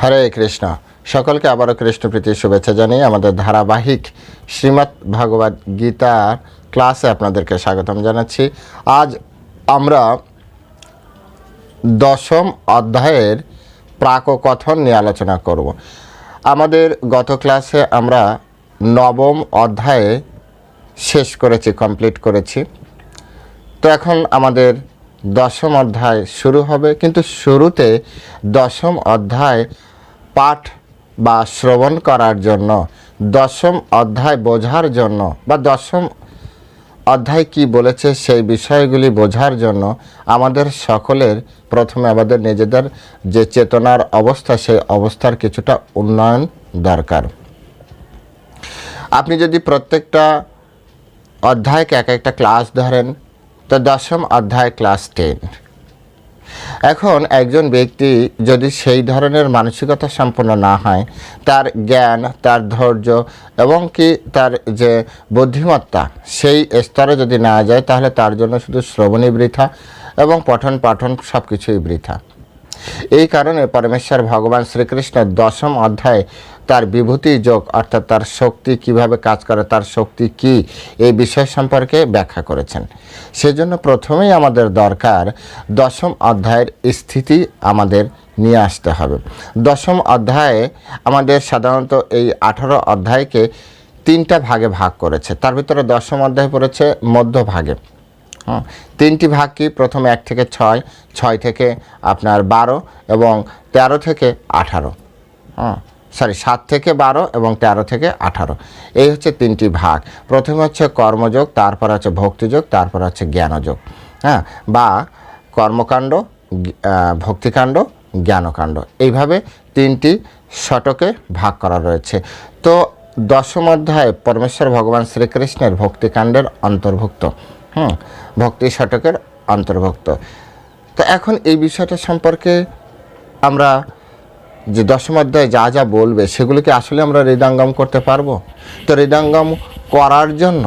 হরে কৃষ্ণ। সকলকে আবারও কৃষ্ণপ্রীতির শুভেচ্ছা জানিয়ে আমাদের ধারাবাহিক শ্রীমৎ ভাগবত গীতার ক্লাসে আপনাদেরকে স্বাগতম জানাচ্ছি। আজ আমরা দশম অধ্যায়ের প্রাককথন নিয়ে আলোচনা করব। আমাদের গত ক্লাসে আমরা নবম অধ্যায়ে শেষ করেছি কমপ্লিট করেছি। তো এখন আমাদের দশম অধ্যায় শুরু হবে, কিন্তু শুরুতে দশম অধ্যায় পাঠ বা শ্রবণ করার জন্য, দশম অধ্যায় বোঝার জন্য বা দশম অধ্যায় কি বলেছে সেই বিষয়গুলি বোঝার জন্য আমাদের সকলের প্রথমে আমাদের নিজেদের যে চেতনার অবস্থা, সেই অবস্থার কিছুটা উন্নয়ন দরকার। আপনি যদি প্রত্যেকটা অধ্যায়কে এক একটা ক্লাস ধরেন, তো দশম অধ্যায় ক্লাস টেন। এখন একজন ব্যক্তি যদি সেই ধরনের মানসিকতা সম্পন্ন না হয়, তার জ্ঞান, তার ধৈর্য এবং কি তার যে বুদ্ধিমত্তা, সেই স্তরে যদি না যায়, তাহলে তার জন্য শুধু শ্রবণী বৃথা এবং পঠন পাঠন সব কিছুই বৃথা। এই কারণে পরমেশ্বর ভগবান শ্রীকৃষ্ণ দশম অধ্যায়ে তার বিভূতি যোগ, অর্থাৎ তার শক্তি কীভাবে কাজ করে, তার শক্তি কি, এই বিষয় সম্পর্কে ব্যাখ্যা করেছেন। সেজন্য প্রথমেই আমাদের দরকার দশম অধ্যায়ের স্থিতি আমাদের নিয়ে আসতে হবে। দশম অধ্যায়ে আমাদের সাধারণত এই আঠারো অধ্যায়কে তিনটা ভাগে ভাগ করেছে। তার ভিতরে দশম অধ্যায় পড়েছে মধ্যভাগে। তিনটি ভাগ কি? প্রথমে এক থেকে ছয় ছয় থেকে আপনার বারো এবং তেরো থেকে আঠারো। হ্যাঁ সরি, সাত থেকে বারো এবং তেরো থেকে আঠারো। এই হচ্ছে তিনটি ভাগ। প্রথমে হচ্ছে কর্মযোগ, তারপর হচ্ছে ভক্তিযোগ, তারপর হচ্ছে জ্ঞানযোগ। হ্যাঁ বা কর্মকাণ্ড ভক্তিকাণ্ড, জ্ঞানকাণ্ড। এইভাবে তিনটি শটকে ভাগ করা রয়েছে। তো দশম অধ্যায় পরমেশ্বর ভগবান শ্রীকৃষ্ণের ভক্তিকাণ্ডের অন্তর্ভুক্ত। হুম, ভক্তি শতকের অন্তর্ভুক্ত। তো এখন এই বিষয়টা সম্পর্কে আমরা যে দশম অধ্যায় যা যা বলবে, সেগুলোকে আসলে আমরা হৃদয়ঙ্গম করতে পারব? তো হৃদয়ঙ্গম করার জন্য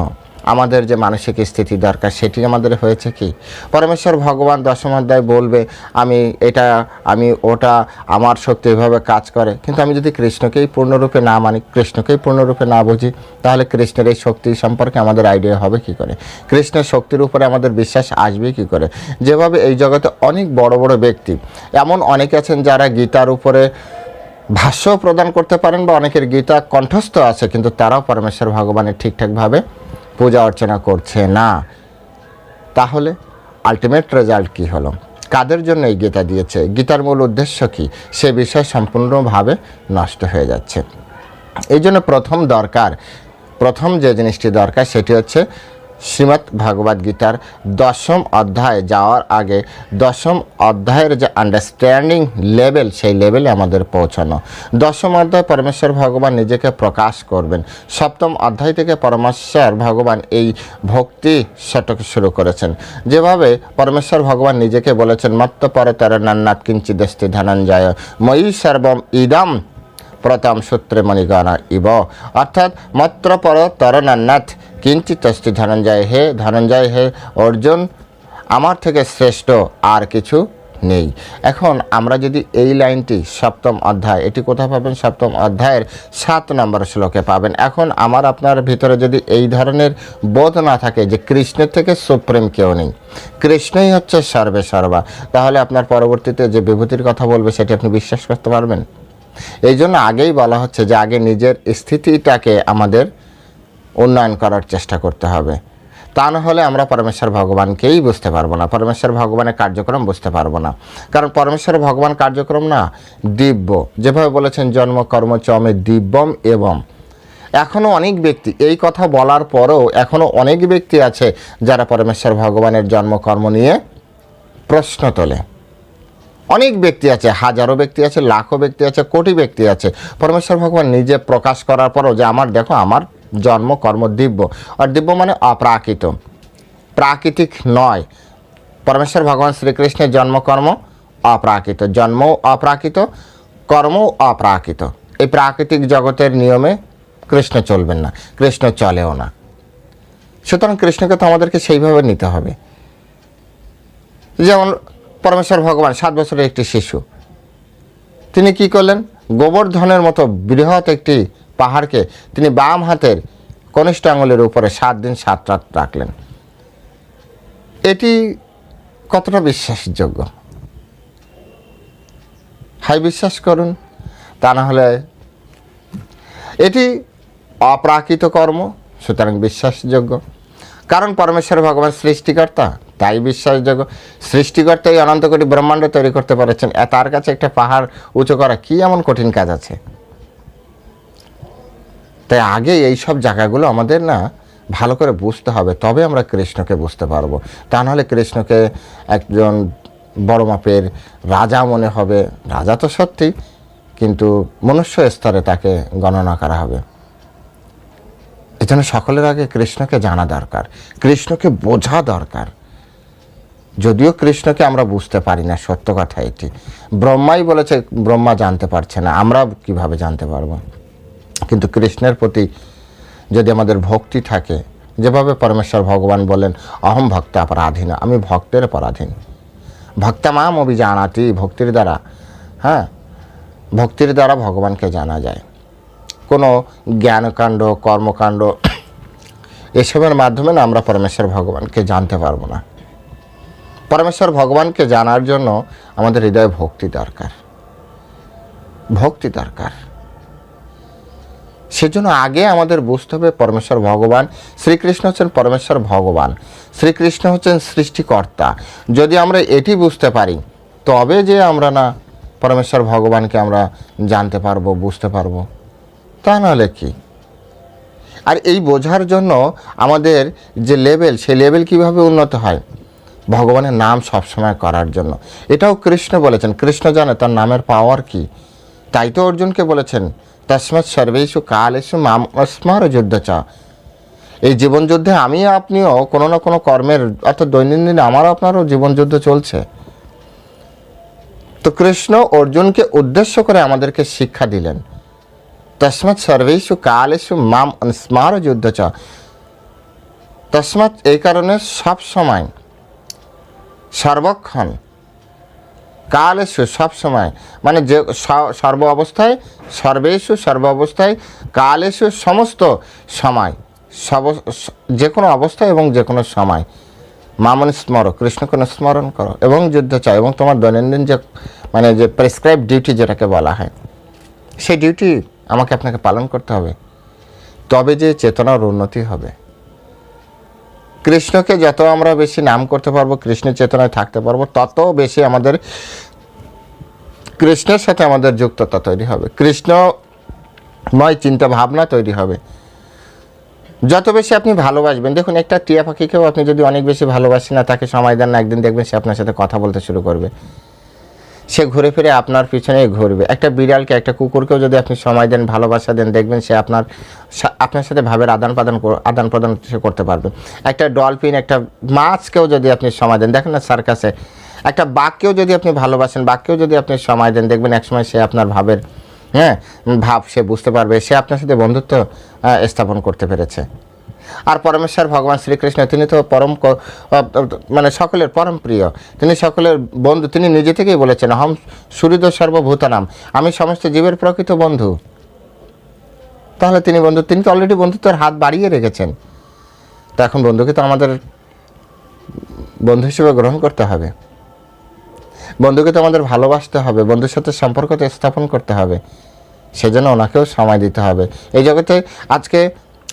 আমাদের যে মানসিক স্থিতি দরকার, সেটি আমাদের হয়েছে কি? পরমেশ্বর ভগবান দশম অধ্যায় বলবে, আমি এটা, আমি ওটা, আমার শক্তি এভাবে কাজ করে। কিন্তু আমি যদি কৃষ্ণকেই পূর্ণরূপে না মানি, কৃষ্ণকেই পূর্ণরূপে না বুঝি, তাহলে কৃষ্ণের এই শক্তি সম্পর্কে আমাদের আইডিয়া হবে কি করে? কৃষ্ণের শক্তির উপরে আমাদের বিশ্বাস আসবে কি করে? যেভাবে এই জগতে অনেক বড় বড় ব্যক্তি, এমন অনেকে আছেন যারা গীতার উপরে ভাষ্য প্রদান করতে পারেন বা অনেকের গীতা কণ্ঠস্থ আছে, কিন্তু তারাও পরমেশ্বর ভগবানের ঠিকঠাকভাবে পূজা অর্চনা করছে না। তাহলে আলটিমেট রেজাল্ট কী হলো? কাদের জন্য এই গীতা দিয়েছে? গীতার মূল উদ্দেশ্য কী? সে বিষয় সম্পূর্ণভাবে নষ্ট হয়ে যাচ্ছে। এই জন্য প্রথম দরকার, প্রথম যে জিনিসটি দরকার সেটি হচ্ছে শ্রীমৎ ভাগবত গীতার দশম অধ্যায় যাওয়ার আগে দশম অধ্যায়ের যে আন্ডারস্ট্যান্ডিং লেভেল সেই লেভেলে আমাদের পৌঁছানো। দশম অধ্যায় পরমেশ্বর ভগবান নিজেকে প্রকাশ করবেন। সপ্তম অধ্যায় থেকে পরমেশ্বর ভগবান এই ভক্তি শতক শুরু করেছেন। যেভাবে পরমেশ্বর ভগবান নিজেকে বলেছেন মাত্র পরতর নান্নাত কিঞ্চিদস্তি ধনঞ্জয়, ময়ী সর্বম ইদম প্রথম সূত্রে মণিগণা ইব। অর্থাৎ মাত্র পর তরনান্নাথ কিঞ্চিত অস্তি ধনঞ্জয় হে ধনঞ্জয় হে অর্জুন, আমার থেকে শ্রেষ্ঠ আর কিছু নেই। এখন আমরা যদি এই লাইনটি সপ্তম অধ্যায়, এটি কোথায় পাবেন? সপ্তম অধ্যায়ের সাত নম্বর শ্লোকে পাবেন। এখন আমার আপনার ভিতরে যদি এই ধরনের বোধ না থাকে যে কৃষ্ণের থেকে সুপ্রিম কেউ নেই, কৃষ্ণই হচ্ছে সর্বে সর্বা, তাহলে আপনার পরবর্তীতে যে বিভূতির কথা বলবে সেটি আপনি বিশ্বাস করতে পারবেন? এই জন্য আগেই বলা হচ্ছে যে আগে নিজের স্থিতিটাকে আমাদের উন্নয়ন করার চেষ্টা করতে হবে। তা না হলে আমরা পরমেশ্বর ভগবানকেই বুঝতে পারব না। পরমেশ্বর ভগবানের কার্যক্রম বুঝতে পারব না। কারণ পরমেশ্বর ভগবান কার্যক্রম না, দিব্য। যেভাবে বলেছেন, জন্ম, কর্ম, চমে দিব্যম এবং। এখনও অনেক ব্যক্তি, এই কথা বলার পরেও এখনও অনেক ব্যক্তি আছে যারা পরমেশ্বর ভগবানের জন্মকর্ম নিয়ে প্রশ্ন তোলে। অনেক ব্যক্তি আছে, হাজারো ব্যক্তি আছে, লাখো ব্যক্তি আছে, কোটি ব্যক্তি আছে। পরমেশ্বর ভগবান নিজে প্রকাশ করার পরও যে আমার, দেখো, আমার জন্ম, কর্ম, দিব্য। আর দিব্য মানে অপ্রাকৃত। প্রাকৃতিক নয়। পরমেশ্বর ভগবান শ্রীকৃষ্ণের জন্মকর্ম অপ্রাকৃত। জন্মও অপ্রাকৃত কর্মও অপ্রাকৃত। এই প্রাকৃতিক জগতের নিয়মে কৃষ্ণ চলবেন না, কৃষ্ণ চলেও না। সুতরাং কৃষ্ণকে তো আমাদেরকে সেইভাবে নিতে হবে। যেমন পরমেশ্বর ভগবান, সাত বছরের একটি শিশু। তিনি কি করলেন? গোবর্ধনের মতো বৃহৎ একটি পাহাড়কে তিনি বাম হাতের কনিষ্ঠ আঙুলের উপরে সাত দিন, সাত রাত রাখলেন। এটি কতটা বিশ্বাসযোগ্য? হাই বিশ্বাস করুন, তা না হলে এটি অপ্রাকৃত কর্ম, সুতরাং বিশ্বাসযোগ্য। কারণ পরমেশ্বর ভগবান সৃষ্টিকর্তা, তাই বিশ্বাসযোগ্য। সৃষ্টিকর্তা এই অনন্ত কোটি ব্রহ্মাণ্ড তৈরি করতে পারেছেন। তার কাছে একটা পাহাড় উঁচু করা কি এমন কঠিন কাজ আছে? তাই আগে এই সব জায়গাগুলো আমাদের না ভালো করে বুঝতে হবে, তবে আমরা কৃষ্ণকে বুঝতে পারব। তা নাহলে কৃষ্ণকে একজন বড় মাপের রাজা মনে হবে। রাজা তো সত্যি, কিন্তু মনুষ্য স্তরে তাকে গণনা করা হবে। এজন্য সকলের আগে কৃষ্ণকে জানা দরকার, কৃষ্ণকে বোঝা দরকার। যদিও কৃষ্ণকে আমরা বুঝতে পারি না, সত্য কথা এটি। ব্রহ্মাই বলেছে, ব্রহ্মা জানতে পারছে না, আমরা কীভাবে জানতে পারব? কিন্তু কৃষ্ণের প্রতি যদি আমাদের ভক্তি থাকে, যেভাবে পরমেশ্বর ভগবান বলেন, অহম ভক্ত অপরাধীন, আমি ভক্তের পরাধীন ভক্তমাম অভিজানাতি, ভক্তির দ্বারা হ্যাঁ? ভক্তির দ্বারা ভগবানকে জানা যায়। কোনো জ্ঞানকাণ্ড, কর্মকাণ্ড, এসবের মাধ্যমে না আমরা পরমেশ্বর ভগবানকে জানতে পারব না। পরমেশ্বর ভগবানকে জানার জন্য আমাদের হৃদয়ে ভক্তি দরকার। ভক্তি দরকার। সেজন্য আগে আমাদের বুঝতে হবে পরমেশ্বর ভগবান, শ্রীকৃষ্ণ হচ্ছেন পরমেশ্বর ভগবান। শ্রীকৃষ্ণ হচ্ছেন সৃষ্টিকর্তা। যদি আমরা এটি বুঝতে পারি, তবে যে আমরা না পরমেশ্বর ভগবানকে আমরা জানতে পারব, বুঝতে পারব, তা নাহলে কি? আর এই বোঝার জন্য আমাদের যে লেভেল, সেই লেভেল কীভাবে উন্নত হয়? ভগবানের নাম সবসময় করার জন্য। এটাও কৃষ্ণ বলেছেন। কৃষ্ণ জানে তার নামের পাওয়ার কি। তাই তো অর্জুনকে বলেছেন তসমাৎ সর্বেশু কালেশু মাম অস্মার যুদ্ধ চ। এই জীবন যুদ্ধে আমি আপনিও কোনো না কোনো কর্মের, অর্থাৎ দৈনন্দিন আমারও আপনারও জীবন যুদ্ধ চলছে। তো কৃষ্ণ অর্জুনকে উদ্দেশ্য করে আমাদেরকে শিক্ষা দিলেন। তসমাৎ সর্বেশু কালেশু মাম স্মার যুদ্ধ চ। তসমাৎ এই কারণে সব সময় সর্বক্ষণ কালেশু সব সময় মানে যে সর্ব অবস্থায় সর্বেশু সর্ব অবস্থায় কালেশু সমস্ত সময়, সব যে কোনো অবস্থায় এবং যে কোনো সময়। মামন স্মর, কৃষ্ণকে স্মরণ করো এবং যুদ্ধ চাও এবং তোমার দৈনন্দিন যে মানে যে প্রেসক্রাইব ডিউটি যেটাকে বলা হয়, সেই ডিউটি আমাকে আপনাকে পালন করতে হবে। তবে যে চেতনার উন্নতি হবে। কৃষ্ণকে যত আমরা বেশি নাম করতে পারব, কৃষ্ণের চেতনায় থাকতে পারব, তত বেশি আমাদের কৃষ্ণের সাথে আমাদের যুক্ততা তৈরি হবে। কৃষ্ণময় চিন্তা ভাবনা তৈরি হবে। যত বেশি আপনি ভালোবাসবেন, দেখুন একটা টিয়া পাখিকেও আপনি যদি অনেক বেশি ভালোবাসেন না, তাকে সময় দেন না, একদিন দেখবেন সে আপনার সাথে কথা বলতে শুরু করবে। সে ঘুরে ফিরে আপনার পিছনেই ঘুরবে। একটা বিড়ালকে, একটা কুকুরকেও যদি আপনি সময় দেন, ভালোবাসা দেন, দেখবেন সে আপনার আপনার সাথে ভাবের আদান প্রদান আদান প্রদান সে করতে পারবে। একটা ডলফিন, একটা মাছকেও যদি আপনি সময় দেন, দেখেন না সার্কাসে একটা বাঘকেও যদি আপনি ভালোবাসেন বাঘকেও যদি আপনি সময় দেন, দেখবেন একসময় সে আপনার ভাবের হ্যাঁ ভাব সে বুঝতে পারবে, সে আপনার সাথে বন্ধুত্ব স্থাপন করতে পেরেছে। আর পরমেশ্বর ভগবান শ্রীকৃষ্ণ, তিনি তো পরম মানে সকলের পরম প্রিয়। তিনি সকলের বন্ধু, তিনি নিজে থেকেই বলেছেন হম সুহৃদ সর্বভূতানাম, আমি সমস্ত জীবের প্রকৃত বন্ধু। তাহলে তিনি বন্ধু, তিনি তো অলরেডি বন্ধুত্বের হাত বাড়িয়ে রেখেছেন। তো এখন বন্ধুকে তো আমাদের বন্ধু হিসেবে গ্রহণ করতে হবে। বন্ধুকে তো আমাদের ভালোবাসতে হবে, বন্ধুর সাথে সম্পর্ক তো স্থাপন করতে হবে, সেজন্য ওনাকেও সময় দিতে হবে। এই জগতে আজকে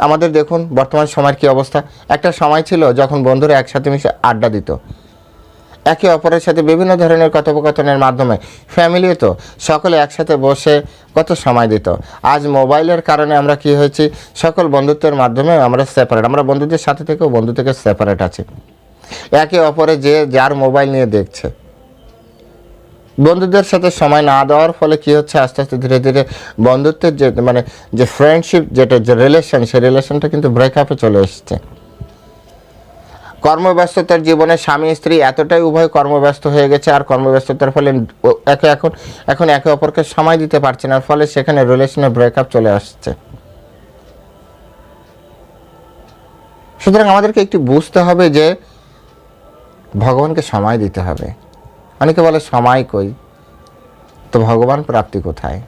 আমাদের দেখুন, বর্তমান সময়ের কি অবস্থা? একটা সময় ছিল যখন বন্ধুরা একসাথে মিশে আড্ডা দিত। একে অপরের সাথে বিভিন্ন ধরনের কথোপকথনের মাধ্যমে ফ্যামিলিও তো, সকলে একসাথে বসে কত সময় দিত। আজ মোবাইলের কারণে আমরা কি হয়েছি? সকল বন্ধুত্বের মাধ্যমে আমরা সেপারেট আমরা বন্ধুদের সাথে থেকেও বন্ধু থেকে সেপারেট আছি। একে অপরে যে যার মোবাইল নিয়ে দেখছে। বন্ধুদের সাথে সময় না দেওয়ার ফলে কি হচ্ছে? আস্তে আস্তে ধীরে ধীরে বন্ধুত্বের যে মানে যে ফ্রেন্ডশিপ যেটা, যে রিলেশন সেই রিলেশনটা কিন্তু ব্রেকআপে চলে এসছে। কর্মব্যস্ততার জীবনে স্বামী, স্ত্রী এতটাই উভয় কর্মব্যস্ত হয়ে গেছে আর কর্মব্যস্ততার ফলে একে এখন এখন একে অপরকে সময় দিতে পারছে না, ফলে সেখানে রিলেশনে ব্রেকআপ চলে আসছে। সুতরাং আমাদেরকে একটু বুঝতে হবে যে ভগবানকে সময় দিতে হবে। অনেকে বলে, সময় কই? তো ভগবান প্রাপ্তি কোথায়?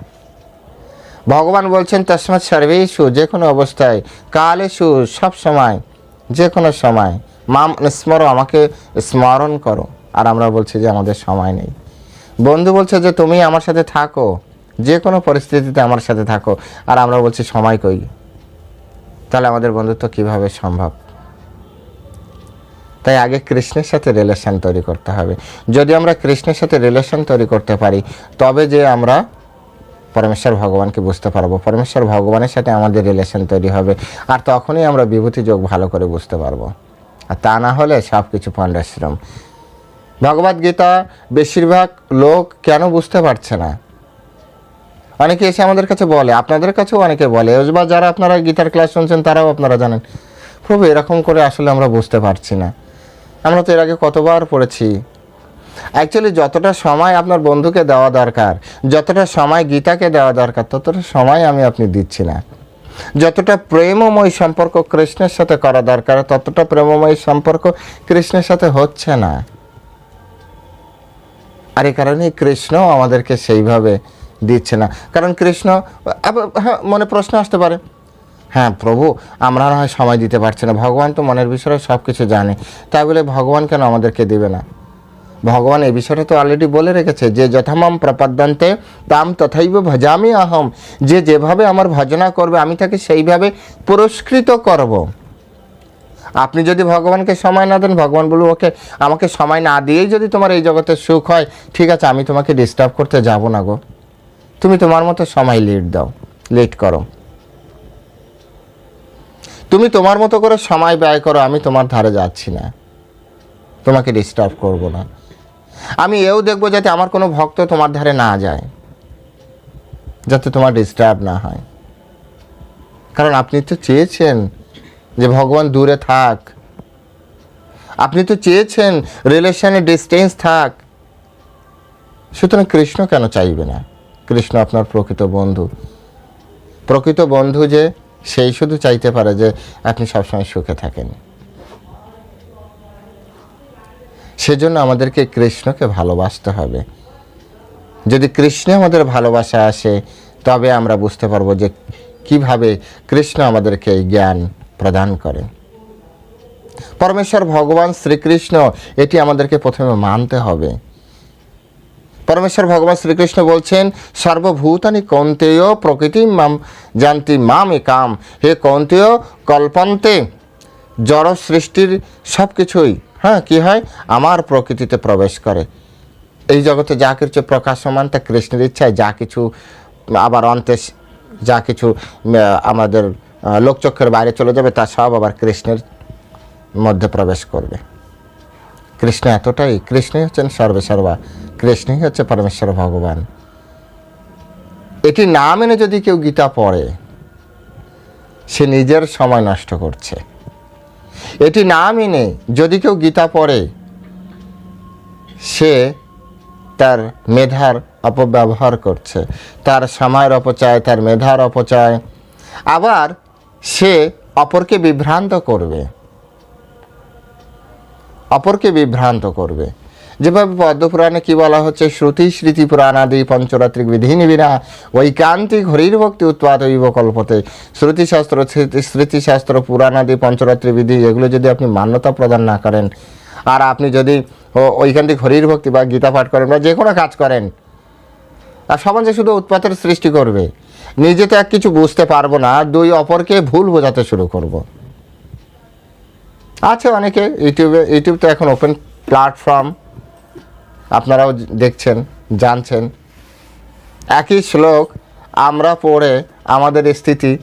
ভগবান বলছেন, তসমাৎ সর্বেশু যে কোনো অবস্থায় কালেশু সব সময় যে কোনো সময়, মাম স্মরো আমাকে স্মরণ করো। আর আমরা বলছি যে, আমাদের সময় নেই। বন্ধু বলছে যে, তুমি আমার সাথে থাকো যে কোনো পরিস্থিতিতে আমার সাথে থাকো। আর আমরা বলছি, সময় কই? তাহলে আমাদের বন্ধুত্ব কীভাবে সম্ভব? তাই আগে কৃষ্ণের সাথে রিলেশন তৈরি করতে হবে। যদি আমরা কৃষ্ণের সাথে রিলেশন তৈরি করতে পারি, তবে যে আমরা পরমেশ্বর ভগবানকে বুঝতে পারব। পরমেশ্বর ভগবানের সাথে আমাদের রিলেশন তৈরি হবে। আর তখনই আমরা বিভূতি যোগ ভালো করে বুঝতে পারব। আর তা না হলে সব কিছু পণ্ডাশ্রম। ভগবদ গীতা বেশিরভাগ লোক কেন বুঝতে পারছে না? অনেকে এসে আমাদের কাছে বলে, আপনাদের কাছেও অনেকে বলে বা যারা আপনারা গীতার ক্লাস শুনছেন, তারাও আপনারা জানেন। প্রভু, এরকম করে আসলে আমরা বুঝতে পারছি না। আমরা তো এর আগে কতবার পড়েছি। অ্যাকচুয়ালি যতটা সময় আপনার বন্ধুকে দেওয়া দরকার, যতটা সময় গীতাকে দেওয়া দরকার, ততটা সময় আমি আপনি দিচ্ছি না। যতটা প্রেমময় সম্পর্ক কৃষ্ণের সাথে করা দরকার, ততটা প্রেমময় সম্পর্ক কৃষ্ণের সাথে হচ্ছে না। আর এই কারণে কৃষ্ণ আমাদেরকে সেইভাবে দিচ্ছে না। কারণ কৃষ্ণ হ্যাঁ মনে প্রশ্ন আসতে পারে। হ্যাঁ প্রভু, আমরা না হয় সময় দিতে পারছি না। ভগবান তো মনের বিষয়ে সব কিছু জানে। তাই বলে ভগবান কেন আমাদেরকে দেবে না? ভগবান এই বিষয়টা তো অলরেডি বলে রেখেছে, যে যথামাম প্রপদ্যন্তে তাম তথাইব ভজামি আহম। যে যেভাবে আমার ভজনা করবে, আমি তাকে সেইভাবে পুরস্কৃত করব। আপনি যদি ভগবানকে সময় না দেন, ভগবান বলব, ওকে, আমাকে সময় না দিয়েই যদি তোমার এই জগতের সুখ হয়, ঠিক আছে, আমি তোমাকে ডিস্টার্ব করতে যাব না গো। তুমি তোমার মতো সময় লিড দাও লেট করো। তুমি তোমার মতো করে সময় ব্যয় করো, আমি তোমার ধারে যাচ্ছি না। তোমাকে ডিস্টার্ব করব না। আমি এও দেখব যাতে আমার কোনো ভক্ত তোমার ধারে না যায়, যাতে তোমার ডিস্টার্ব না হয়। কারণ আপনি তো চেয়েছেন যে ভগবান দূরে থাক। আপনি তো চেয়েছেন রিলেশনে ডিস্টেন্স থাক। সুতরাং কৃষ্ণ কেন চাইবে না? কৃষ্ণ আপনার প্রকৃত বন্ধু। প্রকৃত বন্ধু যে সেই শুধু চাইতে পারে যে আপনি সবসময় সুখে থাকেন। সেজন্য আমাদেরকে কৃষ্ণকে ভালোবাসতে হবে। যদি কৃষ্ণে আমাদের ভালোবাসা আসে, তবে আমরা বুঝতে পারব যে কীভাবে কৃষ্ণ আমাদেরকে জ্ঞান প্রদান করেন পরমেশ্বর ভগবান শ্রীকৃষ্ণ, এটি আমাদেরকে প্রথমে মানতে হবে। পরমেশ্বর ভগবান শ্রীকৃষ্ণ বলছেন, সর্বভূতানি কৌন্তেয় প্রকৃতি মাম জানতি মাম একাম হে কৌন্তেয়, কল্পান্তে জড় সৃষ্টির সব কিছুই হ্যাঁ কি হয়? আমার প্রকৃতিতে প্রবেশ করে। এই জগতে যা কিছু প্রকাশমান, তা কৃষ্ণের ইচ্ছায় যা কিছু আবার অন্তে যা কিছু আমাদের লোকচক্ষের বাইরে চলে যাবে, তা সব আবার কৃষ্ণের মধ্যে প্রবেশ করবে। কৃষ্ণ এতটাই, কৃষ্ণই হচ্ছেন সর্বেসর্বা, কৃষ্ণই হচ্ছে পরমেশ্বর ভগবান। এটি না মেনে যদি কেউ গীতা পড়ে, সে নিজের সময় নষ্ট করছে। এটি না মেনে যদি কেউ গীতা পড়ে, সে তার মেধার অপব্যবহার করছে, তার সময়ের অপচয়, তার মেধার অপচয়। আবার সে অপরকে বিভ্রান্ত করবে। অপরকে বিভ্রান্ত করবে যেভাবে পদ্মপুরাণে কি বলা হচ্ছে, শ্রুতি, স্মৃতি পুরাণাদি পঞ্চরাত্রিক বিধি নিবিনা ঐকান্তিক হরির ভক্তি উৎপাদ ইব কল্পতে শ্রুতিশাস্ত্র স্মৃতি- স্মৃতিশাস্ত্র পুরাণাদি পঞ্চরাত্রি বিধি, এগুলো যদি আপনি মান্যতা প্রদান না করেন, আর আপনি যদি ঐকান্তিক হরির ভক্তি বা গীতা পাঠ করেন বা যে কোনো কাজ করেন, আর সমাজে শুধু উৎপাতের সৃষ্টি করবে, নিজে তো এক কিছু বুঝতে পারব না দুই অপরকে ভুল বোঝাতে শুরু করব। আছে অনেকে, ইউটিউবে, ইউটিউব তো এখন ওপেন প্ল্যাটফর্ম আপনারাও দেখছেন, জানছেন। একই শ্লোক, আমরা পড়ে আমাদের স্থিতি।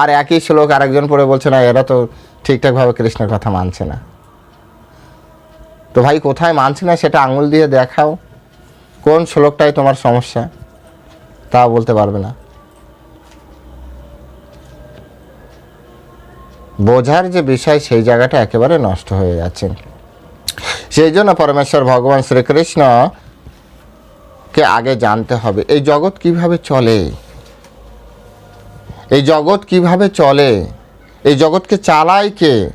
আর একই শ্লোক আরেকজন পড়ে বলছে, না, এরা তো ঠিকঠাকভাবে কৃষ্ণের কথা মানছে না। তো ভাই, কোথায় মানছে না সেটা আঙুল দিয়ে দেখাও। কোন শ্লোকটাই তোমার সমস্যা, তা বলতে পারবে না। বোঝার যে বিষয়, সেই জায়গাটা একেবারে নষ্ট হয়ে যাচ্ছে সেই জন্য পরমেশ্বর ভগবান শ্রীকৃষ্ণ কে আগে জানতে হবে, এই জগৎ কীভাবে চলে? এই জগৎ কীভাবে চলে? এই জগৎকে চালায় কে?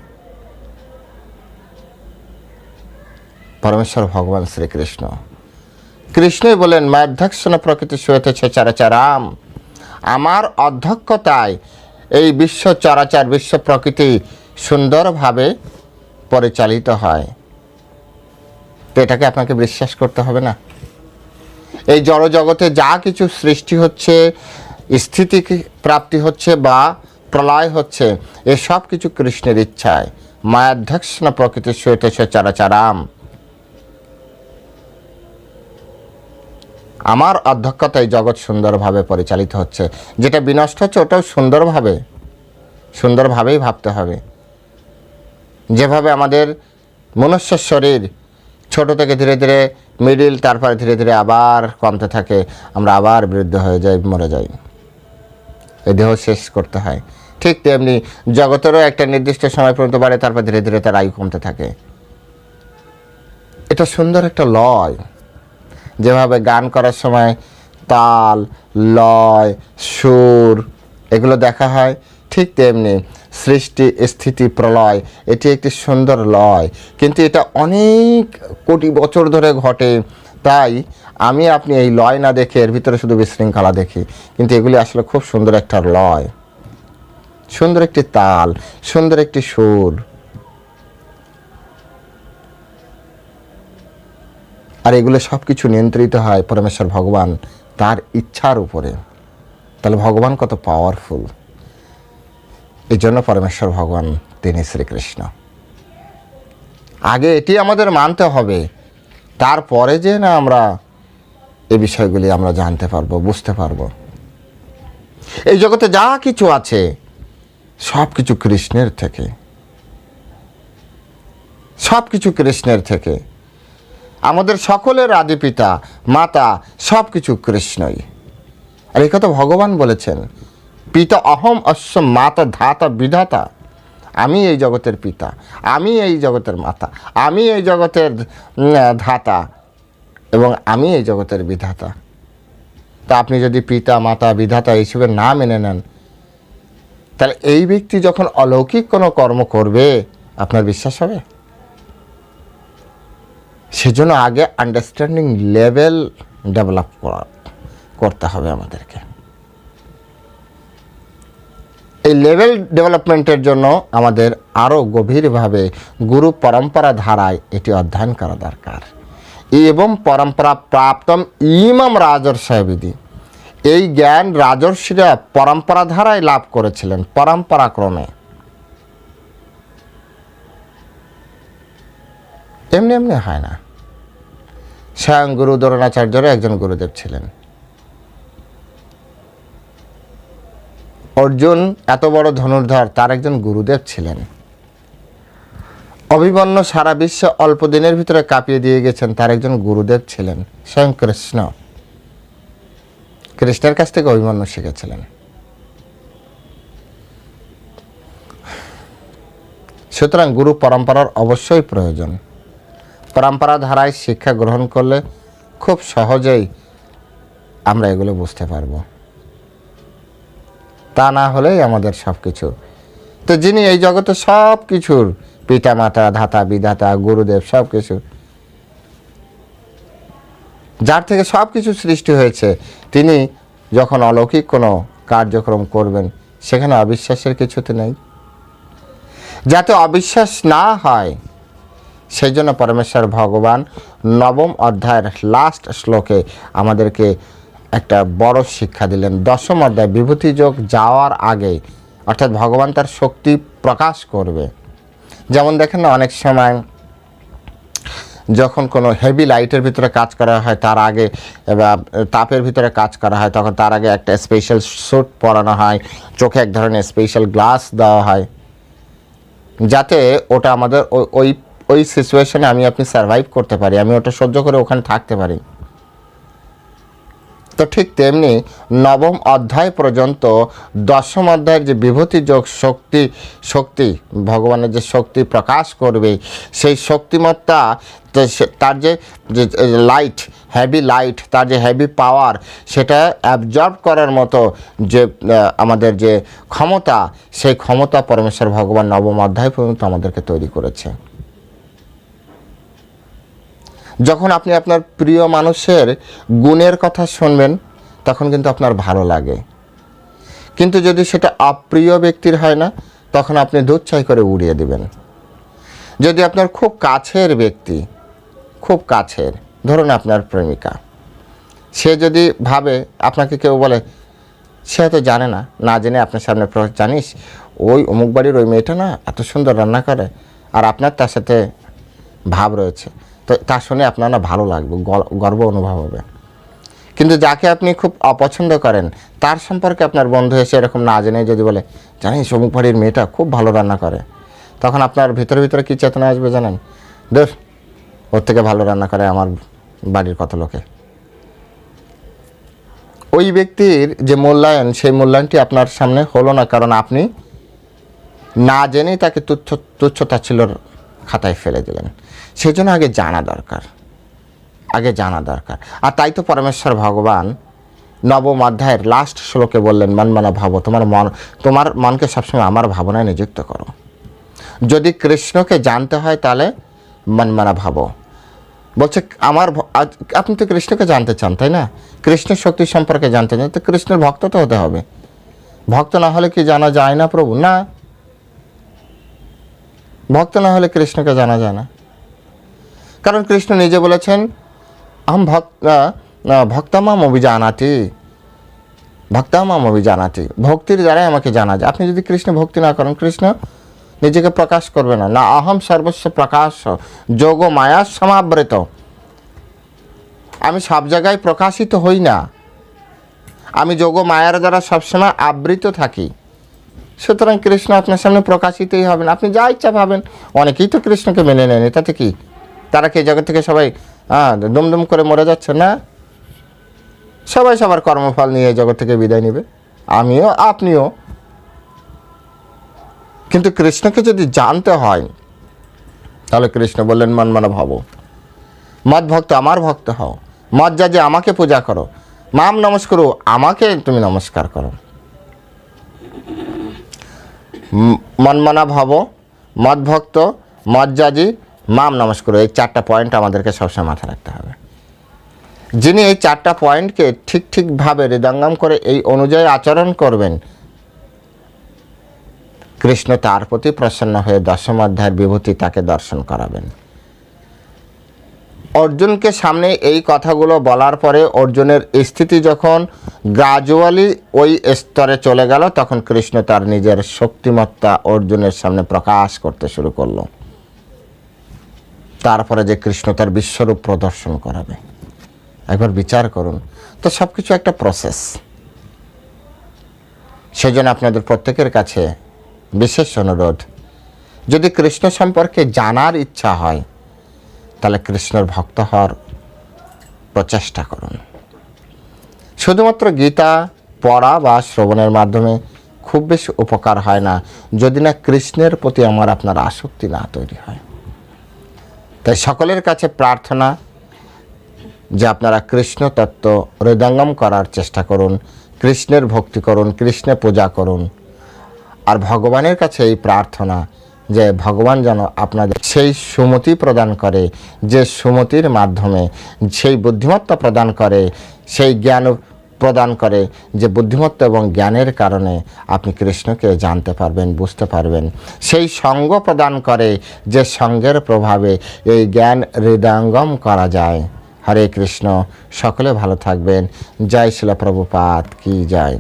পরমেশ্বর ভগবান শ্রীকৃষ্ণ। কৃষ্ণই বলেন মাধ্যাক্ষণ প্রকৃতি শুয়েতেছে চারাচারাম আমার অধ্যক্ষতায় এই বিশ্ব চরাচার বিশ্ব প্রকৃতি সুন্দরভাবে পরিচালিত হয়। তো এটাকে আপনাকে বিশ্বাস করতে হবে না? এই জড়জগতে যা কিছু সৃষ্টি হচ্ছে, স্থিতি প্রাপ্তি হচ্ছে বা প্রলয় হচ্ছে এসব কিছু কৃষ্ণের ইচ্ছায়। মায়াধ্যক্ষ প্রকৃতির সহিত সে চারাচারাম আমার অধ্যক্ষতায় জগৎ সুন্দরভাবে পরিচালিত হচ্ছে। যেটা বিনষ্ট হচ্ছে, ওটাও সুন্দরভাবে, সুন্দরভাবেই ভাবতে হবে। যেভাবে আমাদের মনুষ্য শরীর ছোট থেকে ধীরে ধীরে মিডিল তারপরে ধীরে ধীরে আবার কমতে থাকে, আমরা আবার বৃদ্ধ হয়ে যাই, মরে যাই। এই দেহ শেষ করতে হয়। ঠিক তেমনি জগতেরও একটা নির্দিষ্ট সময় পর্যন্ত বাড়ে, তারপর ধীরে ধীরে তার আয়ু কমতে থাকে। এটা সুন্দর একটা লয়। যেভাবে গান করার সময় তাল, লয়, সুর এগুলো দেখা হয়, ঠিক তেমনি সৃষ্টি, স্থিতি, প্রলয়, এটি একটি সুন্দর লয়। কিন্তু এটা অনেক কোটি বছর ধরে ঘটে, তাই আমি আপনি এই লয় না দেখে এর ভিতরে শুধু বিশৃঙ্খলা দেখি। কিন্তু এগুলি আসলে খুব সুন্দর একটা লয়। সুন্দর একটি তাল, সুন্দর একটি সুর। আর এগুলো সব কিছু নিয়ন্ত্রিত হয় পরমেশ্বর ভগবান তার ইচ্ছার উপরে। তাহলে ভগবান কত পাওয়ারফুল এই জন্য পরমেশ্বর ভগবান তিনি শ্রীকৃষ্ণ। আগে এটি আমাদের মানতে হবে। তারপরে যে না আমরা এই বিষয়গুলি আমরা জানতে পারব, বুঝতে পারব। এই জগতে যা কিছু আছে সব কিছু কৃষ্ণের থেকে। সব কিছু কৃষ্ণের থেকে। আমাদের সকলের আদি পিতা, মাতা সব কিছু কৃষ্ণই। আর এই কথা ভগবান বলেছেন, পিতা অহম অশ্ব মাতা ধাতা বিধাতা। আমি এই জগতের পিতা, আমি এই জগতের মাতা, আমি এই জগতের ধাতা এবং আমি এই জগতের বিধাতা। তা আপনি যদি পিতা, মাতা, বিধাতা হিসেবে না মেনে নেন, তাহলে এই ব্যক্তি যখন অলৌকিক কোনো কর্ম করবে, আপনার বিশ্বাস হবে? সেজন্য আগে আন্ডারস্ট্যান্ডিং লেভেল ডেভেলপ করা, করতে হবে আমাদেরকে। এই লেভেল ডেভেলপমেন্টের জন্য আমাদের আরও গভীরভাবে গুরু পরম্পরা ধারায় এটি অধ্যয়ন করা দরকার। এবং পরম্পরা প্রাপ্তম ইমাম রাজর্ষবিধি এই জ্ঞান রাজর্ষিরা পরম্পরা ধারায় লাভ করেছিলেন, পরম্পরাক্রমে। এমনি এমনি হয় না। স্বয়ং গুরু দ্রোণাচার্যরও একজন গুরুদেব ছিলেন। অর্জুন এত বড় ধনুর্ধর, তার একজন গুরুদেব ছিলেন। অভিমন্য সারা বিশ্ব অল্প দিনের ভিতরে কাঁপিয়ে দিয়ে গেছেন, তার একজন গুরুদেব ছিলেন স্বয়ং কৃষ্ণ। কৃষ্ণের কাছ থেকে অভিমন্য শিখেছিলেন। সুতরাং গুরু পরম্পরার অবশ্যই প্রয়োজন। পরম্পরা ধারায় শিক্ষা গ্রহণ করলে খুব সহজেই আমরা এগুলো বুঝতে পারব। তা না হলেই আমাদের সব কিছু তো যিনি এই জগতে সব কিছুর পিতা মাতা ধাতা, বিধাতা, গুরুদেব সব কিছু যার থেকে সব কিছু সৃষ্টি হয়েছে, তিনি যখন অলৌকিক কোনো কার্যক্রম করবেন, সেখানে অবিশ্বাসের কিছুতে নেই। যাতে অবিশ্বাস না হয় সেই জন্য পরমেশ্বর ভগবান নবম অধ্যায়ের লাস্ট শ্লোকে আমাদেরকে একটা বড় শিক্ষা দিলেন। দশম অধ্যায় বিভূতি যোগ যাওয়ার আগে, অর্থাৎ ভগবান তার শক্তি প্রকাশ করবে। যেমন দেখেন না, অনেক সময় যখন কোনো হেভি লাইটের ভিতরে কাজ করা হয়, তার আগে তাপের ভিতরে কাজ করা হয়, তখন তার আগে একটা স্পেশাল স্যুট পরানো হয়, চোখে এক ধরনের স্পেশাল গ্লাস দেওয়া হয়, যাতে ওটা আমাদের ওই- ওই সিচুয়েশনে আমি আপনি সার্ভাইভ করতে পারি, আমি ওটা সহ্য করে ওখানে থাকতে পারি। তো ঠিক তেমনি নবম অধ্যায় পর্যন্ত দশম অধ্যায়ের যে বিভূতি যোগ শক্তি শক্তি, ভগবানের যে শক্তি প্রকাশ করবে, সেই শক্তিমত্তা তার যে লাইট হ্যাভি লাইট তার যে হ্যাভি পাওয়ার সেটা অ্যাবজর্ব করার মতো যে আমাদের যে ক্ষমতা, সেই ক্ষমতা পরমেশ্বর ভগবান নবম অধ্যায় পর্যন্ত আমাদেরকে তৈরি করেছে। যখন আপনি আপনার প্রিয় মানুষের গুণের কথা শুনবেন, তখন কিন্তু আপনার ভালো লাগে। কিন্তু যদি সেটা অপ্রিয় ব্যক্তির হয় না, তখন আপনি দুধ চাই করে উড়িয়ে দেবেন। যদি আপনার খুব কাছের ব্যক্তি, খুব কাছের, ধরুন আপনার প্রেমিকা, সে যদি ভাবে, আপনাকে কেউ বলে, সে হয়তো জানে না না জেনে আপনার সামনে জানিস, ওই অমুক বাড়ির ওই মেয়েটা না, এত সুন্দর রান্না করে, আর আপনার তার সাথে ভাব রয়েছে। তো তা শুনে আপনার না ভালো লাগবে গর্ব অনুভব হবে। কিন্তু যাকে আপনি খুব অপছন্দ করেন, তার সম্পর্কে আপনার বন্ধু এসে এরকম না জেনে যদি বলে, জানিস, অমুক বাড়ির মেয়েটা খুব ভালো রান্না করে। তখন আপনার ভিতরে ভিতরে কী চেতনা আসবে জানেন? দোষ ওর থেকে ভালো রান্না করে আমার বাড়ির কত লোকে। ওই ব্যক্তির যে মূল্যায়ন, সেই মূল্যায়নটি আপনার সামনে হলো না, কারণ আপনি না জেনেই তাকে তুচ্ছ তুচ্ছ তাচ্ছিল্যর খাতায় ফেলে দিলেন। সেজন্য আগে জানা দরকার। আগে জানা দরকার। আর তাই তো পরমেশ্বর ভগবান নবম অধ্যায়ের লাস্ট শ্লোকে বললেন, মন মনা ভাবো, তোমার মন, তোমার মনকে সবসময় আমার ভাবনায় নিযুক্ত করো। যদি কৃষ্ণকে জানতে হয় তাহলে মন মনা ভাবো। বলছে, আমার আপনি তো কৃষ্ণকে জানতে চান, তাই না? কৃষ্ণের শক্তি সম্পর্কে জানতে চান, তো কৃষ্ণের ভক্ত তো হতে হবে। ভক্ত না হলে কি জানা যায় না প্রভু? না। ভক্ত না হলে কৃষ্ণকে জানা যায় না। কারণ কৃষ্ণ নিজে বলেছেন, আম ভক্ত ভক্তামাম অভিজানাতি ভক্তামাম অভিজানাতি, ভক্তির দ্বারাই আমাকে জানা যায়। আপনি যদি কৃষ্ণ ভক্তি না করেন, কৃষ্ণ নিজেকে প্রকাশ করবে না। না অহম সর্বস্ব প্রকাশ, যোগ মায়া সমাবৃত। আমি সব জায়গায় প্রকাশিত হই না। আমি যোগ মায়ার দ্বারা সবসময় আবৃত থাকি। সুতরাং কৃষ্ণ আপনার সামনে প্রকাশিতই হবেন। আপনি যা ইচ্ছা ভাবেন, অনেকেই তো কৃষ্ণকে মেনে নেন তাতে কি? তারা কি জগৎ থেকে সবাই হ্যাঁ দুমদুম করে মরে যাচ্ছে? না। সবাই সবার কর্মফল নিয়ে জগৎ থেকে বিদায় নেবে। আমিও, আপনিও। কিন্তু কৃষ্ণকে যদি জানতে হয়, তাহলে কৃষ্ণ বললেন, মন মনে ভাবো। মদ ভক্ত, আমার ভক্ত হও। মদ যা যে আমাকে পূজা করো। মাম নমস্কার, আমাকে তুমি নমস্কার করো। মনমনা ভব মদভক্ত মজ্জাজি মাম নমস্কার। এই চারটা পয়েন্ট আমাদেরকে সবসময় মাথায় রাখতে হবে। যিনি এই চারটা পয়েন্টকে ঠিক ঠিকভাবে হৃদয়ঙ্গম করে এই অনুযায়ী আচরণ করবেন, কৃষ্ণ তার প্রতি প্রসন্ন হয়ে দশম অধ্যায়ের বিভূতি তাকে দর্শন করাবেন। অর্জুনকে সামনে এই কথাগুলো বলার পরে অর্জুনের স্থিতি যখন গ্রাজুয়ালি ওই স্তরে চলে গেল, তখন কৃষ্ণ তার নিজের শক্তিমত্তা অর্জুনের সামনে প্রকাশ করতে শুরু করল। তারপরে যে কৃষ্ণ তার বিশ্বরূপ প্রদর্শন করাবে। একবার বিচার করুন। তো সব কিছু একটা প্রসেস সেজন্য আপনাদের প্রত্যেকের কাছে বিশেষ অনুরোধ। যদি কৃষ্ণ সম্পর্কে জানার ইচ্ছা হয় তাহলে কৃষ্ণর ভক্ত হওয়ার প্রচেষ্টা করুন। শুধুমাত্র গীতা পড়া বা শ্রবণের মাধ্যমে খুব বেশি উপকার হয় না, যদি না কৃষ্ণের প্রতি আমার আপনার আসক্তি না তৈরি হয়। তাই সকলের কাছে প্রার্থনা যে আপনারা কৃষ্ণ তত্ত্ব হৃদয়ঙ্গম করার চেষ্টা করুন, কৃষ্ণের ভক্তি করুন কৃষ্ণে পূজা করুন। আর ভগবানের কাছে এই প্রার্থনা যে ভগবান যেন আপনাদের সেই সুমতি প্রদান করে, যে সুমতির মাধ্যমে সেই বুদ্ধিমত্তা প্রদান করে, সেই জ্ঞান প্রদান করে, যে বুদ্ধিমত্তা এবং জ্ঞানের কারণে আপনি কৃষ্ণকে জানতে পারবেন, বুঝতে পারবেন। সেই সঙ্গ প্রদান করে, যে সঙ্গের প্রভাবে এই জ্ঞান হৃদয়ঙ্গম করা যায়। হরে কৃষ্ণ, সকলে ভালো থাকবেন। জয় শিল প্রভুপাত কি জয়।